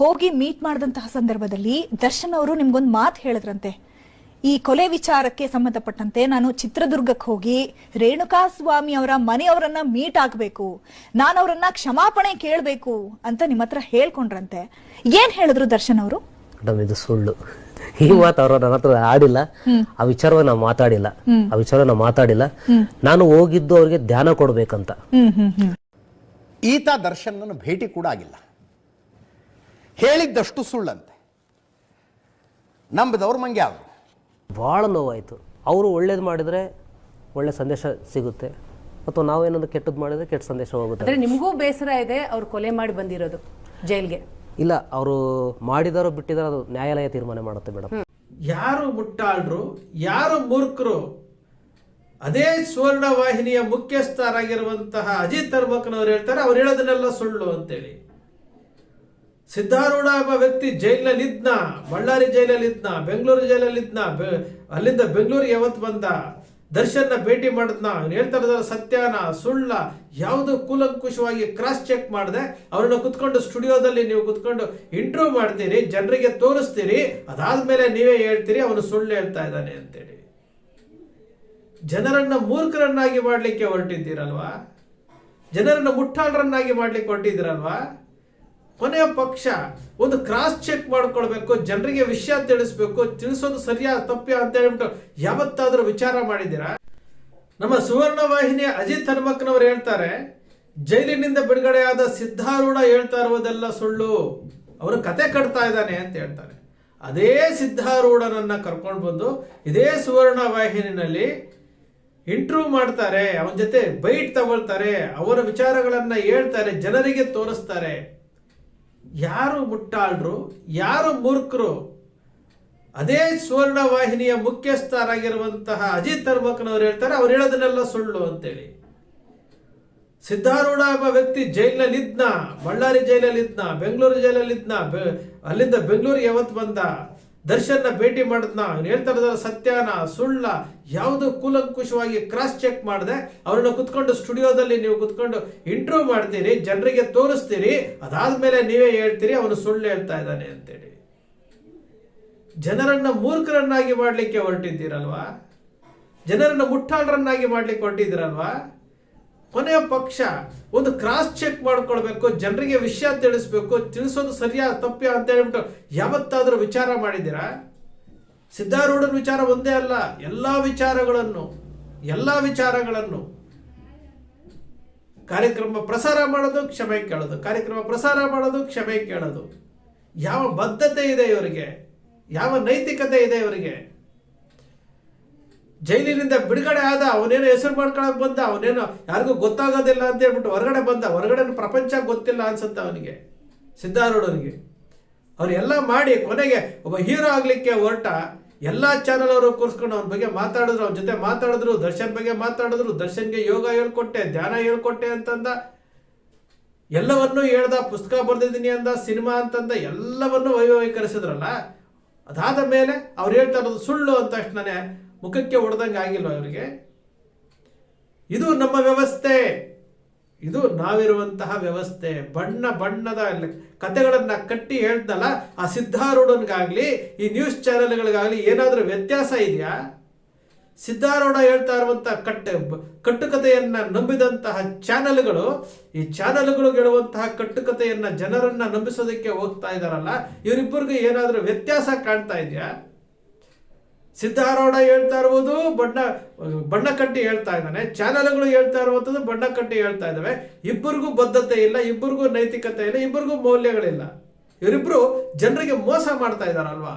ಹೋಗಿ ಮೀಟ್ ಮಾಡಿದಂತಹ ಸಂದರ್ಭದಲ್ಲಿ ದರ್ಶನ್ ಅವರು ನಿಮ್ಗೊಂದು ಮಾತು ಹೇಳಿದ್ರಂತೆ. ಈ ಕೊಲೆ ವಿಚಾರಕ್ಕೆ ಸಂಬಂಧಪಟ್ಟಂತೆ ನಾನು ಚಿತ್ರದುರ್ಗಕ್ಕೆ ಹೋಗಿ ರೇಣುಕಾ ಸ್ವಾಮಿ ಅವರ ಮನೆಯವರನ್ನ ಮೀಟ್ ಆಗಬೇಕು ನಾನು ಅವರನ್ನ ಕ್ಷಮಾಪಣೆ ಕೇಳಬೇಕು ಅಂತ ನಿಮ್ಮ ಹತ್ರ ಹೇಳ್ಕೊಂಡ್ರಂತೆ. ಏನ್ ಹೇಳಿದ್ರು ದರ್ಶನ್ ಅವರು? ಮೇಡಮ್ ಇದು ಸುಳ್ಳು. ಈ ಮಾತು ಅವರು ನನ್ನ ಹತ್ರ ಆಡಿಲ್ಲ. ಆ ವಿಚಾರವನ್ನ ನಾವು ಮಾತಾಡಿಲ್ಲ. ಆ ವಿಚಾರ ನಾವು ಮಾತಾಡಿಲ್ಲ. ನಾನು ಹೋಗಿದ್ದು ಅವ್ರಿಗೆ ಧ್ಯಾನ ಕೊಡ್ಬೇಕಂತ. ಈತ ದರ್ಶನ್ ಭೇಟಿ ಕೂಡ ಆಗಿಲ್ಲ. ಹೇಳಿದ್ದಷ್ಟು ಸುಳ್ಳಂತೆ. ನಂಬಿದವ್ರು ಮಂಗೆ ಅವರು ಭಾಳ ನೋವಾಯಿತು. ಅವರು ಒಳ್ಳೇದು ಮಾಡಿದರೆ ಒಳ್ಳೆ ಸಂದೇಶ ಸಿಗುತ್ತೆ. ಅಥವಾ ನಾವೇನೊಂದು ಕೆಟ್ಟದ್ದು ಮಾಡಿದರೆ ಕೆಟ್ಟ ಸಂದೇಶ ಹೋಗುತ್ತೆ. ಅಂದ್ರೆ ನಿಮಗೂ ಬೇಸರ ಇದೆ ಅವ್ರು ಕೊಲೆ ಮಾಡಿ ಬಂದಿರೋದು ಜೈಲ್ಗೆ? ಇಲ್ಲ ಅವರು ಮಾಡಿದಾರೋ ಬಿಟ್ಟಿದಾರೋ ಅದು ನ್ಯಾಯಾಲಯ ತೀರ್ಮಾನ ಮಾಡುತ್ತೆ ಮೇಡಮ್. ಯಾರು ಮುಟ್ಟಾಳ್ರು ಯಾರು ಮೂರ್ಖರು ಅದೇ ಸುವರ್ಣ ವಾಹಿನಿಯ ಮುಖ್ಯಸ್ಥರಾಗಿರುವಂತಹ ಅಜಿತ್ ಅರ್ಬಕ್ನವ್ರು ಹೇಳ್ತಾರೆ ಅವ್ರು ಹೇಳೋದನ್ನೆಲ್ಲ ಸುಳ್ಳು ಅಂತೇಳಿ. ಸಿದ್ಧಾರೂಢ ಎಂಬ ವ್ಯಕ್ತಿ ಜೈಲಿನಲ್ಲಿದ್ನ ಬಳ್ಳಾರಿ ಜೈಲಲ್ಲಿ ಇದ್ನ, ಬೆಂಗಳೂರು ಜೈಲಲ್ಲಿ ಇದ್ನ ಅಲ್ಲಿಂದ ಬೆಂಗಳೂರಿಗೆ ಯಾವತ್ತು ಬಂದ, ದರ್ಶನ್ನ ಭೇಟಿ ಮಾಡಿದ್ನ ಅವ್ನು ಹೇಳ್ತಾ ಸತ್ಯನ, ಸುಳ್ಳ, ಯಾವುದು ಕೂಲಂಕುಷವಾಗಿ ಕ್ರಾಸ್ ಚೆಕ್ ಮಾಡಿದೆ, ಅವ್ರನ್ನ ಕುತ್ಕೊಂಡು ಸ್ಟುಡಿಯೋದಲ್ಲಿ ನೀವು ಕುತ್ಕೊಂಡು ಇಂಟರ್ವ್ಯೂ ಮಾಡ್ತೀರಿ, ಜನರಿಗೆ ತೋರಿಸ್ತೀರಿ, ಅದಾದ್ಮೇಲೆ ನೀವೇ ಹೇಳ್ತೀರಿ, ಅವನು ಸುಳ್ಳು ಹೇಳ್ತಾ ಇದ್ದಾನೆ ಅಂತೇಳಿ. ಜನರನ್ನ ಮೂರ್ಖರನ್ನಾಗಿ ಮಾಡಲಿಕ್ಕೆ ಹೊರಟಿದ್ದೀರಲ್ವಾ? ಜನರನ್ನ ಮುಟ್ಟಾಳರನ್ನಾಗಿ ಮಾಡ್ಲಿಕ್ಕೆ ಹೊರಟಿದ್ದೀರಲ್ವಾ? ಕೊನೆಯ ಪಕ್ಷ ಒಂದು ಕ್ರಾಸ್ ಚೆಕ್ ಮಾಡ್ಕೊಳ್ಬೇಕು, ಜನರಿಗೆ ವಿಷಯ ತಿಳಿಸ್ಬೇಕು, ತಿಳಿಸೋದು ಸರಿಯಾದ ತಪ್ಪು ಅಂತ ಹೇಳ್ಬಿಟ್ಟು ಯಾವತ್ತಾದ್ರೂ ವಿಚಾರ ಮಾಡಿದ್ದೀರಾ? ನಮ್ಮ ಸುವರ್ಣ ವಾಹಿನಿಯ ಅಜಿತ್ ಹನುಮಕ್ಕನವರು ಹೇಳ್ತಾರೆ, ಜೈಲಿನಿಂದ ಬಿಡುಗಡೆಯಾದ ಸಿದ್ಧಾರೂಢ ಹೇಳ್ತಾ ಇರುವುದೆಲ್ಲ ಸುಳ್ಳು. ಅವರು ಕತೆ ಕಟ್ತಾ ಇದ್ದಾನೆ ಅಂತ ಹೇಳ್ತಾರೆ. ಅದೇ ಸಿದ್ಧಾರೂಢನನ್ನ ಕರ್ಕೊಂಡು ಬಂದು ಇದೇ ಸುವರ್ಣ ವಾಹಿನಿನಲ್ಲಿ ಇಂಟರ್ವ್ಯೂ ಮಾಡ್ತಾರೆ, ಅವನ ಜೊತೆ ಬೈಟ್ ತಗೊಳ್ತಾರೆ, ಅವರ ವಿಚಾರಗಳನ್ನ ಹೇಳ್ತಾರೆ, ಜನರಿಗೆ ತೋರಿಸ್ತಾರೆ. ಯಾರು ಮುಟ್ಟಾಳ್ರು, ಯಾರು ಮೂರ್ಖರು, ಅದೇ ಸುವರ್ಣ ವಾಹಿನಿಯ ಮುಖ್ಯಸ್ಥರಾಗಿರುವಂತಹ ಅಜಿತ್ ಹರ್ಮಕ್ನವ್ರು ಹೇಳ್ತಾರೆ, ಅವ್ರು ಹೇಳೋದನ್ನೆಲ್ಲ ಸುಳ್ಳು ಅಂತೇಳಿ. ಸಿದ್ಧಾರೂಢ ಎಂಬ ವ್ಯಕ್ತಿ ಜೈಲಲ್ಲಿ ಬಳ್ಳಾರಿ ಜೈಲಲ್ಲಿ ಇದ್ನ, ಬೆಂಗಳೂರು ಜೈಲಲ್ಲಿ ಬೆ- ಅಲ್ಲಿಂದ ಬೆಂಗಳೂರಿಗೆ ಯಾವತ್ತು ಬಂದ? ದರ್ಶನ್ನ ಭೇಟಿ ಮಾಡಿದ್ನ, ಅವ್ನು ಹೇಳ್ತಾ ಇರೋದ್ರ ಸತ್ಯನ, ಸುಳ್ಳ, ಯಾವುದು ಕೂಲಂಕುಷವಾಗಿ ಕ್ರಾಸ್ ಚೆಕ್ ಮಾಡಿದೆ. ಅವ್ರನ್ನ ಕುತ್ಕೊಂಡು ಸ್ಟುಡಿಯೋದಲ್ಲಿ ನೀವು ಕುತ್ಕೊಂಡು ಇಂಟರ್ವ್ಯೂ ಮಾಡ್ತೀರಿ, ಜನರಿಗೆ ತೋರಿಸ್ತೀರಿ, ಅದಾದ್ಮೇಲೆ ನೀವೇ ಹೇಳ್ತೀರಿ, ಅವನು ಸುಳ್ಳು ಹೇಳ್ತಾ ಇದ್ದಾನೆ ಅಂತೇಳಿ. ಜನರನ್ನ ಮೂರ್ಖರನ್ನಾಗಿ ಮಾಡ್ಲಿಕ್ಕೆ ಹೊರಟಿದ್ದೀರಲ್ವಾ? ಜನರನ್ನ ಮುಟ್ಟಾಳರನ್ನಾಗಿ ಮಾಡ್ಲಿಕ್ಕೆ ಹೊರಟಿದ್ದೀರಲ್ವಾ? ಕೊನೆಯ ಪಕ್ಷ ಒಂದು ಕ್ರಾಸ್ ಚೆಕ್ ಮಾಡ್ಕೊಳ್ಬೇಕು, ಜನರಿಗೆ ವಿಷಯ ತಿಳಿಸ್ಬೇಕು, ತಿಳಿಸೋದು ಸರಿಯಾದ ತಪ್ಪ್ಯ ಅಂತ ಹೇಳ್ಬಿಟ್ಟು ಯಾವತ್ತಾದರೂ ವಿಚಾರ ಮಾಡಿದ್ದೀರಾ? ಸಿದ್ಧಾರೂಢನ ವಿಚಾರ ಒಂದೇ ಅಲ್ಲ, ಎಲ್ಲ ವಿಚಾರಗಳನ್ನು ಎಲ್ಲ ವಿಚಾರಗಳನ್ನು. ಕಾರ್ಯಕ್ರಮ ಪ್ರಸಾರ ಮಾಡೋದು, ಕ್ಷಮೆ ಕೇಳೋದು. ಕಾರ್ಯಕ್ರಮ ಪ್ರಸಾರ ಮಾಡೋದು, ಕ್ಷಮೆ ಕೇಳೋದು. ಯಾವ ಬದ್ಧತೆ ಇದೆ ಇವರಿಗೆ? ಯಾವ ನೈತಿಕತೆ ಇದೆ ಇವರಿಗೆ? ಜೈಲಿನಿಂದ ಬಿಡುಗಡೆ ಆದ, ಅವನೇನು ಹೆಸರು ಮಾಡ್ಕೊಳಕ್ ಬಂದ, ಅವನೇನು ಯಾರಿಗೂ ಗೊತ್ತಾಗೋದಿಲ್ಲ ಅಂತ ಹೇಳ್ಬಿಟ್ಟು ಹೊರಗಡೆ ಬಂದ ಹೊರಗಡೆ ಪ್ರಪಂಚ ಗೊತ್ತಿಲ್ಲ ಅನ್ಸುತ್ತೆ ಅವನಿಗೆ, ಸಿದ್ಧಾರೂಢನಿಗೆ. ಅವರೆಲ್ಲ ಮಾಡಿ ಕೊನೆಗೆ ಒಬ್ಬ ಹೀರೋ ಆಗ್ಲಿಕ್ಕೆ ಹೊರಟ, ಎಲ್ಲಾ ಚಾನಲ್ ಅವರು ಕೂರಿಸ್ಕೊಂಡು ಅವನ ಬಗ್ಗೆ ಮಾತಾಡಿದ್ರು, ಅವನ ಜೊತೆ ಮಾತಾಡಿದ್ರು, ದರ್ಶನ್ ಬಗ್ಗೆ ಮಾತಾಡಿದ್ರು, ದರ್ಶನ್ಗೆ ಯೋಗ ಹೇಳ್ಕೊಟ್ಟೆ, ಧ್ಯಾನ ಹೇಳ್ಕೊಟ್ಟೆ ಅಂತಂದ. ಎಲ್ಲವನ್ನೂ ಹೇಳ್ದ, ಪುಸ್ತಕ ಬರ್ದಿದ್ದೀನಿ ಅಂದ, ಸಿನಿಮಾ ಅಂತಂದ, ಎಲ್ಲವನ್ನೂ ವೈಭವೀಕರಿಸಿದ್ರಲ್ಲ ಅದಾದ ಮೇಲೆ ಅವ್ರು ಹೇಳ್ತಾ ಇರೋದು ಸುಳ್ಳು ಅಂದ ತಕ್ಷಣನೇ ಮುಖಕ್ಕೆ ಹೊಡೆದಂಗೆ ಆಗಿಲ್ಲ ಅವರಿಗೆ ಇದು ನಮ್ಮ ವ್ಯವಸ್ಥೆ. ಇದು ನಾವಿರುವಂತಹ ವ್ಯವಸ್ಥೆ. ಬಣ್ಣ ಬಣ್ಣದ ಕತೆಗಳನ್ನ ಕಟ್ಟಿ ಹೇಳ್ದಲ್ಲ, ಆ ಸಿದ್ಧಾರೂಢನ್ಗಾಗ್ಲಿ, ಈ ನ್ಯೂಸ್ ಚಾನೆಲ್ಗಳಿಗಾಗ್ಲಿ ಏನಾದರೂ ವ್ಯತ್ಯಾಸ ಇದೆಯಾ? ಸಿದ್ಧಾರೂಢ ಹೇಳ್ತಾ ಇರುವಂತಹ ಕಟ್ಟ ಕಟ್ಟುಕತೆಯನ್ನ ನಂಬಿದಂತಹ ಚಾನೆಲ್ಗಳು ಈ ಚಾನೆಲ್ಗಳು ಹೇಳುವಂತಹ ಕಟ್ಟುಕತೆಯನ್ನ ಜನರನ್ನ ನಂಬಿಸೋದಕ್ಕೆ ಹೋಗ್ತಾ ಇದಾರಲ್ಲ ಇವರಿಬ್ಬರಿಗೂ ಏನಾದರೂ ವ್ಯತ್ಯಾಸ ಕಾಣ್ತಾ ಇದೆಯಾ? ಸಿದ್ಧಾರೂಢ ಹೇಳ್ತಾ ಇರುವುದು, ಬಣ್ಣ ಬಣ್ಣ ಕಟ್ಟಿ ಹೇಳ್ತಾ ಇದ್ದಾನೆ. ಚಾನೆಲ್ಗಳು ಹೇಳ್ತಾ ಇರುವಂಥದ್ದು ಬಣ್ಣ ಕಟ್ಟಿ ಹೇಳ್ತಾ ಇದ್ದಾವೆ. ಇಬ್ಬರಿಗೂ ಬದ್ಧತೆ ಇಲ್ಲ, ಇಬ್ಬರಿಗೂ ನೈತಿಕತೆ ಇಲ್ಲ, ಇಬ್ಬರಿಗೂ ಮೌಲ್ಯಗಳಿಲ್ಲ. ಇವರಿಬ್ರು ಜನರಿಗೆ ಮೋಸ ಮಾಡ್ತಾ ಇದಾರಲ್ವಾ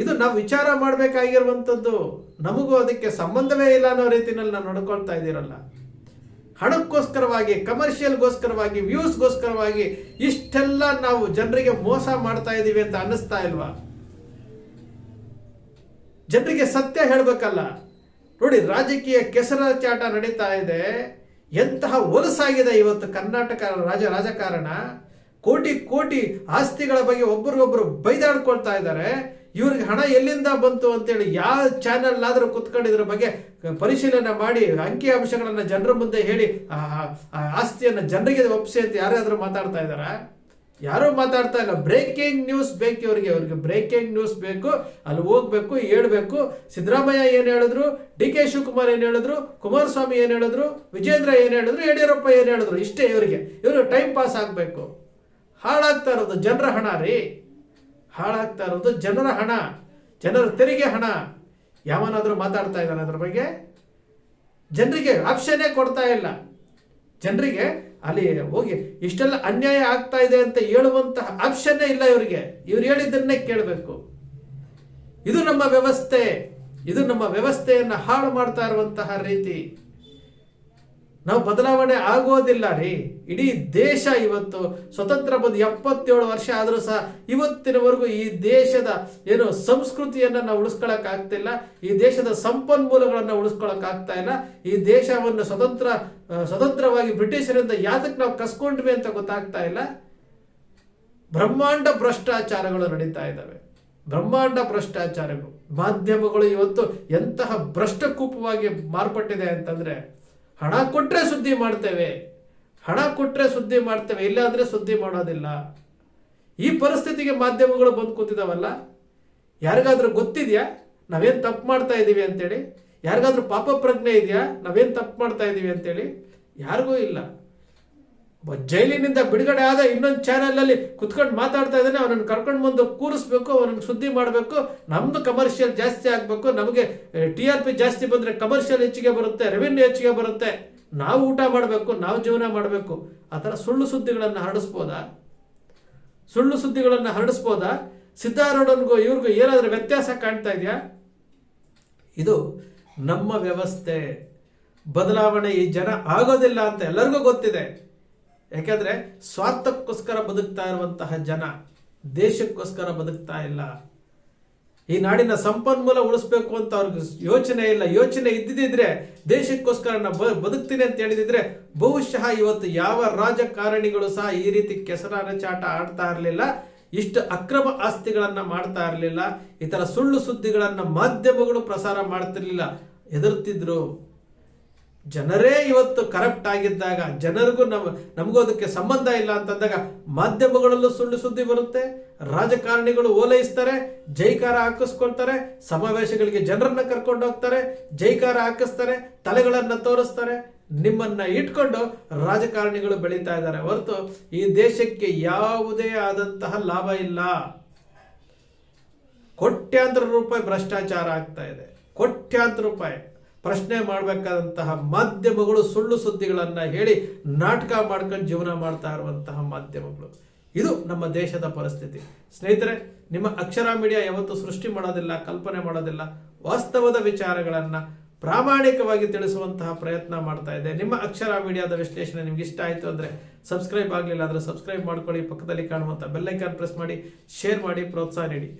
ಇದು ನಾವು ವಿಚಾರ ಮಾಡಬೇಕಾಗಿರುವಂಥದ್ದು. ನಮಗೂ ಅದಕ್ಕೆ ಸಂಬಂಧವೇ ಇಲ್ಲ ಅನ್ನೋ ರೀತಿಯಲ್ಲಿ ನಾವು ನಡ್ಕೊಳ್ತಾ ಇದ್ದೀರಲ್ಲ. ಹಣಕ್ಕೋಸ್ಕರವಾಗಿ ಕಮರ್ಷಿಯಲ್ಗೋಸ್ಕರವಾಗಿ ವ್ಯೂಸ್ಗೋಸ್ಕರವಾಗಿ ಇಷ್ಟೆಲ್ಲ ನಾವು ಜನರಿಗೆ ಮೋಸ ಮಾಡ್ತಾ ಇದ್ದೀವಿ ಅಂತ ಅನ್ನಿಸ್ತಾ ಇಲ್ವಾ? ಜನರಿಗೆ ಸತ್ಯ ಹೇಳಬೇಕಲ್ಲ. ನೋಡಿ, ರಾಜಕೀಯ ಕೆಸರ ಚಾಟ ನಡೀತಾ ಇದೆ. ಎಂತಹ ಒಲಸಾಗಿದೆ ಇವತ್ತು ಕರ್ನಾಟಕ ರಾಜ ರಾಜಕಾರಣ. ಕೋಟಿ ಕೋಟಿ ಆಸ್ತಿಗಳ ಬಗ್ಗೆ ಒಬ್ರಿಗೊಬ್ರು ಬೈದಾಡ್ಕೊಳ್ತಾ ಇದ್ದಾರೆ. ಇವ್ರಿಗೆ ಹಣ ಎಲ್ಲಿಂದ ಬಂತು ಅಂತೇಳಿ ಯಾವ ಚಾನೆಲ್ ಆದರೂ ಕುತ್ಕೊಂಡಿದ್ರ ಬಗ್ಗೆ ಪರಿಶೀಲನೆ ಮಾಡಿ, ಅಂಕಿ ಅಂಶಗಳನ್ನು ಜನರ ಮುಂದೆ ಹೇಳಿ ಆಸ್ತಿಯನ್ನು ಜನರಿಗೆ ಒಪ್ಪಿಸಿ ಅಂತ ಯಾರಾದರೂ ಮಾತಾಡ್ತಾ ಇದ್ದಾರಾ? ಯಾರೂ ಮಾತಾಡ್ತಾ ಇಲ್ಲ. ಬ್ರೇಕಿಂಗ್ ನ್ಯೂಸ್ ಬೇಕು ಇವರಿಗೆ. ಅವ್ರಿಗೆ ಬ್ರೇಕಿಂಗ್ ನ್ಯೂಸ್ ಬೇಕು. ಅಲ್ಲಿ ಹೋಗ್ಬೇಕು, ಹೇಳ್ಬೇಕು. ಸಿದ್ದರಾಮಯ್ಯ ಏನು ಹೇಳಿದ್ರು? ಡಿ ಕೆ ಶಿವಕುಮಾರ್ ಏನು ಹೇಳಿದ್ರು? ಕುಮಾರಸ್ವಾಮಿ ಏನು ಹೇಳಿದ್ರು? ವಿಜೇಂದ್ರ ಏನು ಹೇಳಿದ್ರು? ಯಡಿಯೂರಪ್ಪ ಏನು ಹೇಳಿದ್ರು? ಇಷ್ಟೇ ಇವರಿಗೆ. ಇವರು ಟೈಮ್ ಪಾಸ್ ಆಗಬೇಕು. ಹಾಳಾಗ್ತಾ ಇರೋದು ಜನರ ಹಣ ರೀ. ಹಾಳಾಗ್ತಾ ಇರೋದು ಜನರ ಹಣ. ಜನರ ತೆರಿಗೆ ಹಣ. ಯಾವನಾದರೂ ಮಾತಾಡ್ತಾ ಇದ್ದಾನೆ ಅದ್ರ ಬಗ್ಗೆ? ಜನರಿಗೆ ಆಪ್ಷನ್ನೇ ಕೊಡ್ತಾ ಇಲ್ಲ. ಜನರಿಗೆ ಅಲ್ಲಿ ಹೋಗಿ, ಇಷ್ಟೆಲ್ಲ ಅನ್ಯಾಯ ಆಗ್ತಾ ಇದೆ ಅಂತ ಹೇಳುವಂತಹ ಆಪ್ಷನ್ನೇ ಇಲ್ಲ ಇವರಿಗೆ. ಇವ್ರು ಹೇಳಿದ್ದನ್ನೇ ಕೇಳಬೇಕು. ಇದು ನಮ್ಮ ವ್ಯವಸ್ಥೆ. ಇದು ನಮ್ಮ ವ್ಯವಸ್ಥೆಯನ್ನು ಹಾಳು ಮಾಡ್ತಾ ಇರುವಂತಹ ರೀತಿ. ನಾವು ಬದಲಾವಣೆ ಆಗೋದಿಲ್ಲ ರೀ. ಇಡೀ ದೇಶ ಇವತ್ತು ಸ್ವತಂತ್ರ ಬಂದು ಎಪ್ಪತ್ತೇಳು ವರ್ಷ ಆದರೂ ಸಹ ಇವತ್ತಿನವರೆಗೂ ಈ ದೇಶದ ಏನು ಸಂಸ್ಕೃತಿಯನ್ನ ನಾವು ಉಳಿಸ್ಕೊಳಕ್ ಆಗ್ತಿಲ್ಲ ಈ ದೇಶದ ಸಂಪನ್ಮೂಲಗಳನ್ನ ಉಳಿಸ್ಕೊಳಕ್ ಆಗ್ತಾ ಇಲ್ಲ, ಈ ದೇಶವನ್ನು ಸ್ವತಂತ್ರ ಸ್ವತಂತ್ರವಾಗಿ ಬ್ರಿಟಿಷರಿಂದ ಯಾತಕ್ಕೆ ನಾವು ಕಸ್ಕೊಂಡ್ವಿ ಅಂತ ಗೊತ್ತಾಗ್ತಾ ಇಲ್ಲ. ಬ್ರಹ್ಮಾಂಡ ಭ್ರಷ್ಟಾಚಾರಗಳು ನಡೀತಾ ಇದ್ದಾವೆ. ಬ್ರಹ್ಮಾಂಡ ಭ್ರಷ್ಟಾಚಾರಗಳು ಮಾಧ್ಯಮಗಳು ಇವತ್ತು ಎಂತಹ ಭ್ರಷ್ಟಕೂಪವಾಗಿ ಮಾರ್ಪಟ್ಟಿದೆ ಅಂತಂದ್ರೆ ಹಣ ಕೊಟ್ಟರೆ ಸುದ್ದಿ ಮಾಡ್ತೇವೆ. ಹಣ ಕೊಟ್ಟರೆ ಸುದ್ದಿ ಮಾಡ್ತೇವೆ. ಇಲ್ಲ ಅಂದ್ರೆ ಸುದ್ದಿ ಮಾಡೋದಿಲ್ಲ. ಈ ಪರಿಸ್ಥಿತಿಗೆ ಮಾಧ್ಯಮಗಳು ಬಂದು ಕೂತಿದಾವಲ್ಲ? ಯಾರಿಗಾದ್ರೂ ಗೊತ್ತಿದೆಯಾ? ನಾವೇನು ತಪ್ಪು ಮಾಡ್ತಾ ಇದ್ದೀವಿ ಅಂತೇಳಿ? ಯಾರಿಗಾದ್ರೂ ಪಾಪ ಪ್ರಜ್ಞೆ ಇದೆಯಾ? ನಾವೇನು ತಪ್ಪು ಮಾಡ್ತಾ ಇದ್ದೀವಿ ಅಂತೇಳಿ? ಯಾರಿಗೂ ಇಲ್ಲ. ಜೈಲಿನಿಂದ ಬಿಡುಗಡೆ ಆದ ಇನ್ನೊಂದು ಚಾನೆಲ್ ಅಲ್ಲಿ ಕುತ್ಕೊಂಡು ಮಾತಾಡ್ತಾ ಇದ್ದಾನೆ. ಅವನನ್ನು ಕರ್ಕೊಂಡು ಬಂದು ಕೂರಿಸ್ಬೇಕು, ಅವನನ್ನು ಸುದ್ದಿ ಮಾಡಬೇಕು. ನಮ್ದು ಕಮರ್ಷಿಯಲ್ ಜಾಸ್ತಿ ಆಗಬೇಕು. ನಮಗೆ ಟಿ ಆರ್ ಪಿ ಜಾಸ್ತಿ ಬಂದ್ರೆ ಕಮರ್ಷಿಯಲ್ ಹೆಚ್ಚಿಗೆ ಬರುತ್ತೆ ರೆವಿನ್ಯೂ ಹೆಚ್ಚಿಗೆ ಬರುತ್ತೆ. ನಾವು ಊಟ ಮಾಡಬೇಕು, ನಾವು ಜೀವನ ಮಾಡಬೇಕು. ಆ ಥರ ಸುಳ್ಳು ಸುದ್ದಿಗಳನ್ನು ಹರಡಿಸ್ಬೋದಾ? ಸುಳ್ಳು ಸುದ್ದಿಗಳನ್ನು ಹರಡಿಸ್ಬೋದಾ? ಸಿದ್ಧಾರೂಢನ್ಗೂ, ಇವ್ರಿಗೂ ಏನಾದ್ರೂ ವ್ಯತ್ಯಾಸ ಕಾಣ್ತಾ ಇದೆಯಾ? ಇದು ನಮ್ಮ ವ್ಯವಸ್ಥೆ. ಬದಲಾವಣೆ ಈ ಜನ ಆಗೋದಿಲ್ಲ ಅಂತ ಎಲ್ಲರಿಗೂ ಗೊತ್ತಿದೆ. ಯಾಕಂದ್ರೆ ಸ್ವಾರ್ಥಕ್ಕೋಸ್ಕರ ಬದುಕ್ತಾ ಇರುವಂತಹ ಜನ ದೇಶಕ್ಕೋಸ್ಕರ ಬದುಕ್ತಾ ಇಲ್ಲ. ಈ ನಾಡಿನ ಸಂಪನ್ಮೂಲ ಉಳಿಸ್ಬೇಕು ಅಂತ ಅವ್ರಿಗೆ ಯೋಚನೆ ಇಲ್ಲ. ಯೋಚನೆ ಇದ್ದಿದ್ರೆ ದೇಶಕ್ಕೋಸ್ಕರ ನಾ ಬದುಕ್ತೀನಿ ಅಂತ ಹೇಳಿದಿದ್ರೆ ಬಹುಶಃ ಇವತ್ತು ಯಾವ ರಾಜಕಾರಣಿಗಳು ಸಹ ಈ ರೀತಿ ಕೆಸರಾನ ಚಾಟ ಆಡ್ತಾ ಇರಲಿಲ್ಲ. ಇಷ್ಟು ಅಕ್ರಮ ಆಸ್ತಿಗಳನ್ನ ಮಾಡ್ತಾ ಇರಲಿಲ್ಲ. ಈ ತರ ಸುಳ್ಳು ಸುದ್ದಿಗಳನ್ನ ಮಾಧ್ಯಮಗಳು ಪ್ರಸಾರ ಮಾಡ್ತಿರ್ಲಿಲ್ಲ. ಎದುರ್ತಿದ್ರು ಜನರೇ ಇವತ್ತು ಕರಪ್ಟ್ ಆಗಿದ್ದಾಗ, ಜನರಿಗೂ ನಮ್, ನಮಗೂ ಅದಕ್ಕೆ ಸಂಬಂಧ ಇಲ್ಲ ಅಂತಂದಾಗ ಮಾಧ್ಯಮಗಳಲ್ಲೂ ಸುಳ್ಳು ಸುದ್ದಿ ಬರುತ್ತೆ, ರಾಜಕಾರಣಿಗಳು ಓಲೈಸ್ತಾರೆ, ಜೈಕಾರ ಹಾಕಿಸ್ಕೊಳ್ತಾರೆ, ಸಮಾವೇಶಗಳಿಗೆ ಜನರನ್ನ ಕರ್ಕೊಂಡು ಹೋಗ್ತಾರೆ, ಜೈಕಾರ ಹಾಕಿಸ್ತಾರೆ, ತಲೆಗಳನ್ನು ತೋರಿಸ್ತಾರೆ, ನಿಮ್ಮನ್ನ ಇಟ್ಕೊಂಡು ರಾಜಕಾರಣಿಗಳು ಬೆಳೀತಾ ಇದ್ದಾರೆ. ಹೊರತು ಈ ದೇಶಕ್ಕೆ ಯಾವುದೇ ಆದಂತಹ ಲಾಭ ಇಲ್ಲ. ಕೋಟ್ಯಾಂತರ ರೂಪಾಯಿ ಭ್ರಷ್ಟಾಚಾರ ಆಗ್ತಾ ಇದೆ. ಕೋಟ್ಯಾಂತರ ರೂಪಾಯಿ. ಪ್ರಶ್ನೆ ಮಾಡಬೇಕಾದಂತಹ ಮಾಧ್ಯಮಗಳು ಸುಳ್ಳು ಸುದ್ದಿಗಳನ್ನು ಹೇಳಿ ನಾಟಕ ಮಾಡ್ಕೊಂಡು ಜೀವನ ಮಾಡ್ತಾ ಇರುವಂತಹ ಮಾಧ್ಯಮಗಳು. ಇದು ನಮ್ಮ ದೇಶದ ಪರಿಸ್ಥಿತಿ. ಸ್ನೇಹಿತರೆ, ನಿಮ್ಮ ಅಕ್ಷರ ಮೀಡಿಯಾ ಯಾವತ್ತೂ ಸೃಷ್ಟಿ ಮಾಡೋದಿಲ್ಲ, ಕಲ್ಪನೆ ಮಾಡೋದಿಲ್ಲ. ವಾಸ್ತವದ ವಿಚಾರಗಳನ್ನು ಪ್ರಾಮಾಣಿಕವಾಗಿ ತಿಳಿಸುವಂತಹ ಪ್ರಯತ್ನ ಮಾಡ್ತಾ ಇದೆ. ನಿಮ್ಮ ಅಕ್ಷರ ಮೀಡಿಯಾದ ವಿಶ್ಲೇಷಣೆ ನಿಮ್ಗೆ ಇಷ್ಟ ಆಯಿತು ಅಂದ್ರೆ ಸಬ್ಸ್ಕ್ರೈಬ್ ಆಗಲಿಲ್ಲ ಅಂದ್ರೆ ಸಬ್ಸ್ಕ್ರೈಬ್ ಮಾಡ್ಕೊಳ್ಳಿ. ಪಕ್ಕದಲ್ಲಿ ಕಾಣುವಂಥ ಬೆಲ್ಲೈಕಾನ್ ಪ್ರೆಸ್ ಮಾಡಿ, ಶೇರ್ ಮಾಡಿ, ಪ್ರೋತ್ಸಾಹ ನೀಡಿ.